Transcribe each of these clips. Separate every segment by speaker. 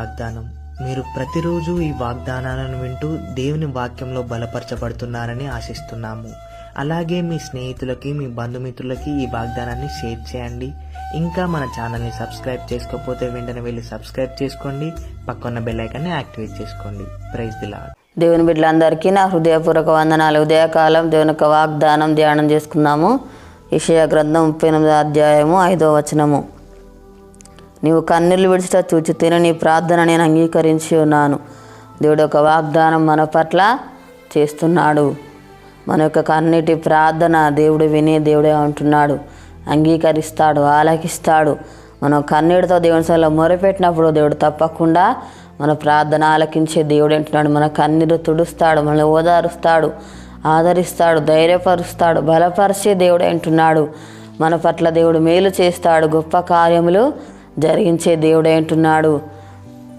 Speaker 1: వాగ్దానం. మీరు ప్రతిరోజు ఈ వాగ్దానాలను వింటూ దేవుని వాక్యంలో బలపరచబడుతున్నారని ఆశిస్తున్నాము. అలాగే మీ స్నేహితులకి మీ బంధుమిత్రులకి ఈ వాగ్దానాన్ని షేర్ చేయండి. ఇంకా మన ఛానల్ని సబ్స్క్రైబ్ చేసుకోకపోతే వెంటనే వెళ్ళి సబ్స్క్రైబ్ చేసుకోండి. పక్కన్న బెల్లైకాన్ని యాక్టివేట్ చేసుకోండి. ప్రైజ్ దిలా
Speaker 2: దేవుని బిడ్డలందరికీ నా హృదయపూర్వక వందనాలు. ఉదయకాలం దేవుని యొక్క వాగ్దానం ధ్యానం చేసుకుందాము. ఇషయ గ్రంథం ముప్పై ఎనిమిది అధ్యాయము ఐదో వచనము. నీవు కన్నీళ్ళు విడిచిట చూచి తిని నీ ప్రార్థన నేను అంగీకరించి ఉన్నాను. దేవుడు ఒక వాగ్దానం మన పట్ల చేస్తున్నాడు. మన యొక్క కన్నీటి ప్రార్థన దేవుడు వినే దేవుడే అంటున్నాడు. అంగీకరిస్తాడు ఆలకిస్తాడు. మనం కన్నీటితో దేవుని సభలో మొరపెట్టినప్పుడు దేవుడు తప్పకుండా మన ప్రార్థన ఆలకించే దేవుడు అంటున్నాడు. మన కన్నీరు తుడుస్తాడు మనల్ని ఓదారుస్తాడు ఆదరిస్తాడు ధైర్యపరుస్తాడు బలపరిచే దేవుడు అంటున్నాడు. మన పట్ల దేవుడు మేలు చేస్తాడు గొప్ప కార్యములు జరిగించే దేవుడేంటున్నాడు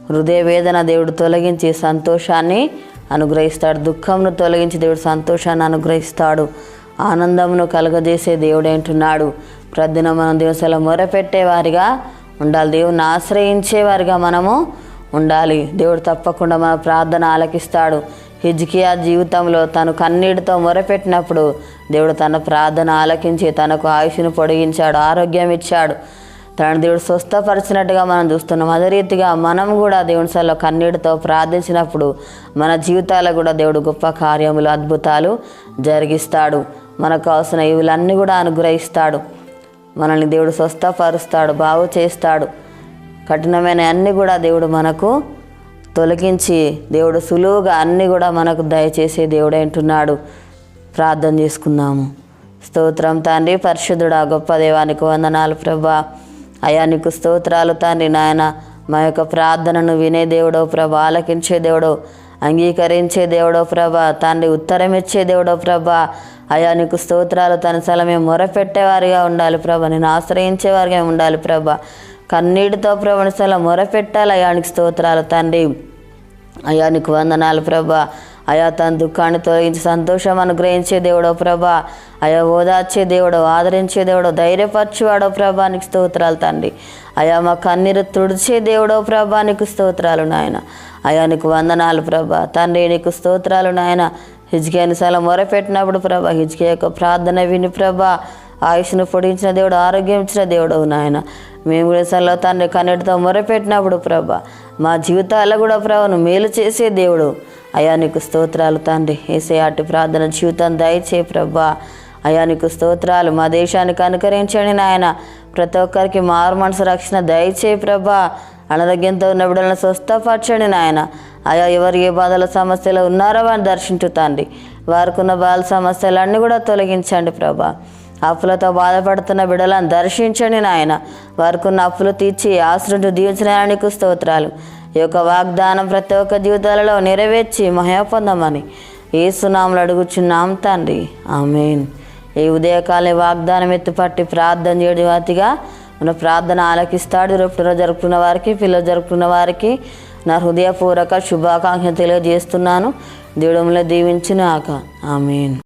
Speaker 2: హృదయ వేదన దేవుడు తొలగించి సంతోషాన్ని అనుగ్రహిస్తాడు. దుఃఖంను తొలగించి దేవుడు సంతోషాన్ని అనుగ్రహిస్తాడు. ఆనందమును కలుగజేసే దేవుడేంటున్నాడు అంటున్నాడు. ప్రతిదిన మనం దేవుసల మొరపెట్టే వారిగా ఉండాలి. దేవుని ఆశ్రయించే వారిగా మనము ఉండాలి. దేవుడు తప్పకుండా మన ప్రార్థన ఆలకిస్తాడు. హిజ్కియా జీవితంలో తను కన్నీటితో మొరపెట్టినప్పుడు దేవుడు తన ప్రార్థన ఆలకించి తనకు ఆయుష్ను పొడిగించాడు ఆరోగ్యం ఇచ్చాడు. తన దేవుడు స్వస్థపరిచినట్టుగా మనం చూస్తున్నాం. అదే రీతిగా మనం కూడా దేవుని సల్లో కన్నీటితో ప్రార్థించినప్పుడు మన జీవితాల్లో కూడా దేవుడు గొప్ప కార్యములు అద్భుతాలు జరిగిస్తాడు. మనకు అవసరం ఇవులన్నీ కూడా అనుగ్రహిస్తాడు. మనల్ని దేవుడు స్వస్థపరుస్తాడు బాగు చేస్తాడు. కఠినమైన అన్నీ కూడా దేవుడు మనకు తొలగించి దేవుడు సులువుగా అన్నీ కూడా మనకు దయచేసే దేవుడు అంటున్నాడు. ప్రార్థన చేసుకుందాము. స్తోత్రం తండ్రి పరిశుద్ధుడా గొప్ప దేవానికి వందనాలు ప్రభా. అయా నీకు స్తోత్రాలు తండ్రి నాయన. మా యొక్క ప్రార్థనను వినే దేవుడో ప్రభ ఆలకించే దేవుడో అంగీకరించే దేవుడో ప్రభ తండ్రి ఉత్తరం ఇచ్చే దేవుడో ప్రభా. అయా నీకు స్తోత్రాలు తన మేము మొరపెట్టేవారిగా ఉండాలి ప్రభా. నేను ఆశ్రయించేవారిగా ఉండాలి ప్రభ. కన్నీటితో ప్రభు మొరపెట్టాలి అయానికి స్తోత్రాలు తండ్రి. అయా నీకు వందనాలు ప్రభా. అయా తన దుఃఖాన్ని తొలగించి సంతోషం అనుగ్రహించే దేవుడో ప్రభా. అయా ఓదార్చే దేవుడో ఆదరించే దేవుడో ధైర్యపరచువాడో ప్రభా నీకు స్తోత్రాలు తండ్రి. అయా మా కన్నీరు తుడిచే దేవుడో ప్రభా నీకు స్తోత్రాలు నాయన. అయా నీకు వందనాలు ప్రభా. తండ్రి నీకు స్తోత్రాలు నాయన. హిజ్కియాని సల మొరపెట్టినప్పుడు ప్రభా హిజ్కే యొక్క ప్రార్థన విని ప్రభా ఆయుష్ను పొడించిన దేవుడు ఆరోగ్యం ఇచ్చిన దేవుడు నాయన. మేము కూడా సల్లో తండ్రి కన్నీటితో మొరపెట్టినప్పుడు ప్రభా మా జీవితాల్లో కూడా ప్రభాను మేలు చేసే దేవుడు. అయా నీకు స్తోత్రాలు తండ్రి. ఏసే అటు ప్రార్థన జీవితం దయచే ప్రభా. అయా నీకు స్తోత్రాలు మా దేశానికి అనుకరించండి నాయన. ప్రతి ఒక్కరికి మారు మనసు రక్షణ దయచే ప్రభా. అనారోగ్యంతో ఉన్న బిడ్డలను స్వస్థపరచండి నాయన. అయా ఎవరు ఏ బాధల సమస్యలు ఉన్నారో వారిని దర్శించు తండ్రి. వారికి ఉన్న బాధల సమస్యలన్నీ కూడా తొలగించండి ప్రభా. అప్పులతో బాధపడుతున్న బిడ్డలను దర్శించండి నాయన. వారికి ఉన్న అప్పులు తీర్చి ఆశ్రుడు దీవించిన స్తోత్రాలు. ఈ యొక్క వాగ్దానం ప్రతి ఒక్క జీవితాలలో నెరవేర్చి మహోపందమని ఏసునాములు ఏ సునాములు అడుగుచున్నాం తండ్రి. ఆమెన్. ఈ ఉదయకాలే వాగ్దానం ఎత్తుపట్టి ప్రార్థన చేయడం అతిగా మన ప్రార్థన ఆలకిస్తాడు. రేపు జరుపుకున్న వారికి పిల్లలు జరుపుకున్న వారికి నా హృదయపూర్వక శుభాకాంక్ష తెలియజేస్తున్నాను. దేవుడంలో దీవించినాక. ఆమెన్.